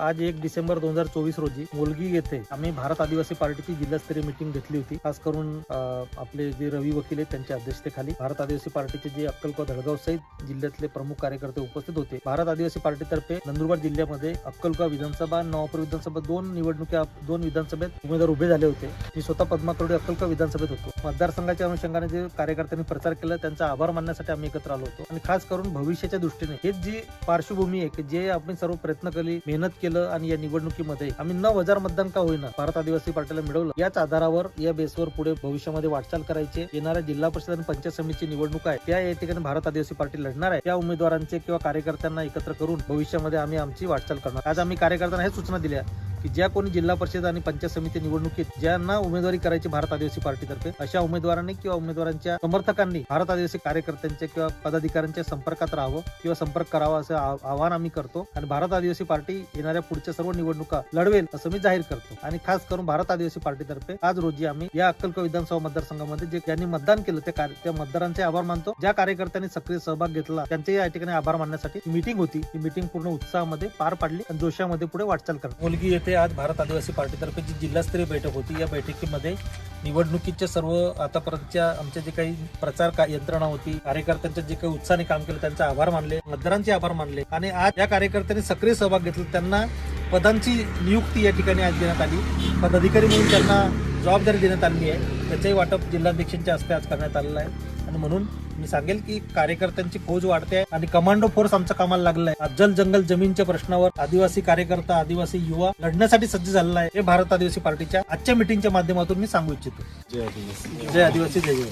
आज एक डिसेंबर दोन हजार चोवीस रोजी मुलगी येथे आम्ही भारत आदिवासी पार्टीची जिल्हास्तरीय मिटिंग घेतली होती. खास करून आपले जे रवी वकील आहेत त्यांच्या अध्यक्षतेखाली भारत आदिवासी पार्टीचे जे अक्कलकोट धडगाव सहित जिल्ह्यातले प्रमुख कार्यकर्ते उपस्थित होते. भारत आदिवासी पार्टीतर्फे नंदुरबार जिल्ह्यामध्ये अक्कलकोट विधानसभा नवापूर विधानसभा दोन निवडणुका दोन विधानसभेत उमेदवार उभे झाले होते. मी स्वतः पद्माकरोडे अक्कलकोट विधानसभेत होतो. मतदारसंघाच्या अनुषंगाने जे कार्यकर्त्यांनी प्रचार केला त्यांचा आभार मानण्यासाठी आम्ही एकत्र आलो होतो. आणि खास करून भविष्याच्या दृष्टीने हेच जी पार्श्वभूमी आहे की जे आपण सर्व प्रयत्न केले मेहनत केलं आणि या निवडणुकीमध्ये आम्ही नऊ हजार मतदान का होईना भारत आदिवासी पार्टीला मिळवलं याच आधारावर या बेसवर पुढे भविष्यामध्ये वाटचाल करायची. येणाऱ्या जिल्हा परिषद आणि पंचायत समितीची निवडणूक आहे त्या या ठिकाणी भारत आदिवासी पार्टी लढणार आहे. त्या उमेदवारांचे किंवा कार्यकर्त्यांना एकत्र करून भविष्यामध्ये आम्ही आमची वाटचाल करणार. आज आम्ही कार्यकर्त्यांना हे सूचना दिल्या की ज्या कोणी जिल्हा परिषद आणि पंचायत समिती निवडणुकीत ज्यांना उमेदवारी करायची भारत आदिवासी पार्टीतर्फे अशा उमेदवारांनी किंवा उमेदवारांच्या समर्थकांनी भारत आदिवासी कार्यकर्त्यांच्या किंवा पदाधिकाऱ्यांच्या संपर्कात राहावं किंवा संपर्क करावा असं आवाहन आम्ही करतो. आणि भारत आदिवासी पार्टी येणाऱ्या पुढच्या सर्व निवडणुका लढवेल असं मी जाहीर करतो. आणि खास करून भारत आदिवासी पार्टीतर्फे आज रोजी आम्ही या अक्कलकोट विधानसभा मतदारसंघामध्ये जे ज्यांनी मतदान केलं त्या कार्य- त्या मतदारांचे आभार मानतो. ज्या कार्यकर्त्यांनी सक्रिय सहभाग घेतला त्यांचे या ठिकाणी आभार मानण्यासाठी मीटिंग होती. ही मीटिंग पूर्ण उत्साहामध्ये पार पाडली आणि जोशामध्ये पुढे वाटचाल करतो मुलगी येथे आज भारत आदिवासी पार्टीतर्फे जी जिल्हास्तरीय बैठक होती या बैठकीमध्ये निवडणुकीच्या सर्व आतापर्यंतच्या आमच्या जे काही प्रचार का- यंत्रणा होती कार्यकर्त्यांच्या जे काही उत्साहाने काम केलं त्यांचे आभार मानले मतदारांचे आभार मानले आणि आज या कार्यकर्त्यांनी सक्रिय सहभाग घेतला. त्यांना पदांची नियुक्ती या ठिकाणी आज देण्यात आली. पदाधिकारी म्हणून त्यांना जबाबदारी देण्यात आली आहे. त्याचंही वाटप जिल्हाध्यक्षांच्या हस्ते आज करण्यात आलेलं आहे. आणि म्हणून मी सांगेल की कार्यकर्त्यांची फौज वाढते आहे आणि कमांडो फोर्स आमचा कामाला लागलाय. अफजल जंगल जमीनच्या प्रश्नावर आदिवासी कार्यकर्ता आदिवासी युवा लढण्यासाठी सज्ज झालेला आहे. हे भारत आदिवासी पार्टीच्या आजच्या मिटिंगच्या माध्यमातून मी सांगू इच्छितो. जय आदिवासी. जय आदिवासी जय जय.